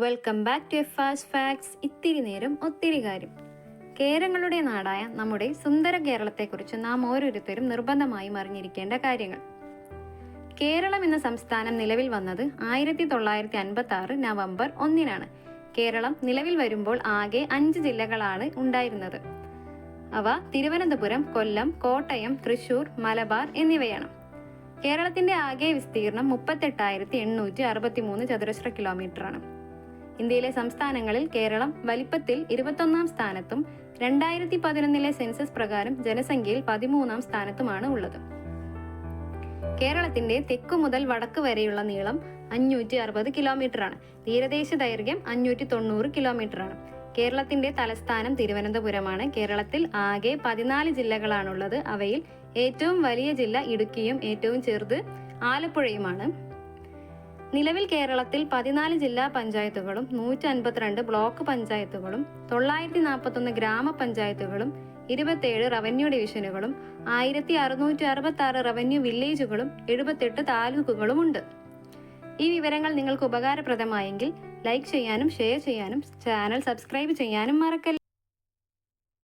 Welcome back to എഫാസ് facts ഇത്തിരി നേരം ഒത്തിരി കാര്യം. കേരങ്ങളുടെ നാടായ നമ്മുടെ സുന്ദര കേരളത്തെക്കുറിച്ച് നാം ഓരോരുത്തരും നിർബന്ധമായും അറിഞ്ഞിരിക്കേണ്ട കാര്യങ്ങൾ. കേരളം എന്ന സംസ്ഥാനം നിലവിൽ വന്നത് ആയിരത്തി തൊള്ളായിരത്തി അൻപത്തി ആറ് നവംബർ ഒന്നിനാണ്. കേരളം നിലവിൽ വരുമ്പോൾ ആകെ അഞ്ച് ജില്ലകളാണ് ഉണ്ടായിരുന്നത്. അവ തിരുവനന്തപുരം കൊല്ലം കോട്ടയം തൃശൂർ മലബാർ എന്നിവയാണ്. കേരളത്തിന്റെ ആകെ വിസ്തീർണം മുപ്പത്തെട്ടായിരത്തി എണ്ണൂറ്റി അറുപത്തി മൂന്ന് ചതുരശ്ര കിലോമീറ്ററാണ് ഇന്ത്യയിലെ സംസ്ഥാനങ്ങളിൽ കേരളം വലിപ്പത്തിൽ ഇരുപത്തൊന്നാം സ്ഥാനത്തും രണ്ടായിരത്തി പതിനൊന്നിലെ സെൻസസ് പ്രകാരം ജനസംഖ്യയിൽ പതിമൂന്നാം സ്ഥാനത്തുമാണ് ഉള്ളത്. കേരളത്തിന്റെ തെക്കു മുതൽ വടക്ക് വരെയുള്ള നീളം അഞ്ഞൂറ്റി അറുപത് കിലോമീറ്ററാണ്. തീരദേശ ദൈർഘ്യം അഞ്ഞൂറ്റി തൊണ്ണൂറ് കിലോമീറ്ററാണ്. കേരളത്തിന്റെ തലസ്ഥാനം തിരുവനന്തപുരമാണ്. കേരളത്തിൽ ആകെ പതിനാല് ജില്ലകളാണുള്ളത്. അവയിൽ ഏറ്റവും വലിയ ജില്ല ഇടുക്കിയും ഏറ്റവും ചെറുത് ആലപ്പുഴയുമാണ്. നിലവിൽ കേരളത്തിൽ പതിനാല് ജില്ലാ പഞ്ചായത്തുകളും നൂറ്റി അൻപത്തിരണ്ട് ബ്ലോക്ക് പഞ്ചായത്തുകളും തൊള്ളായിരത്തി നാൽപ്പത്തൊന്ന് ഗ്രാമപഞ്ചായത്തുകളും ഇരുപത്തേഴ് റവന്യൂ ഡിവിഷനുകളും ആയിരത്തി അറുന്നൂറ്റി അറുപത്തി ആറ് റവന്യൂ വില്ലേജുകളും എഴുപത്തെട്ട് താലൂക്കുകളും ഉണ്ട് ഈ വിവരങ്ങൾ നിങ്ങൾക്ക് ഉപകാരപ്രദമായെങ്കിൽ ലൈക്ക് ചെയ്യാനും ഷെയർ ചെയ്യാനും ചാനൽ സബ്സ്ക്രൈബ് ചെയ്യാനും മറക്കല്ല.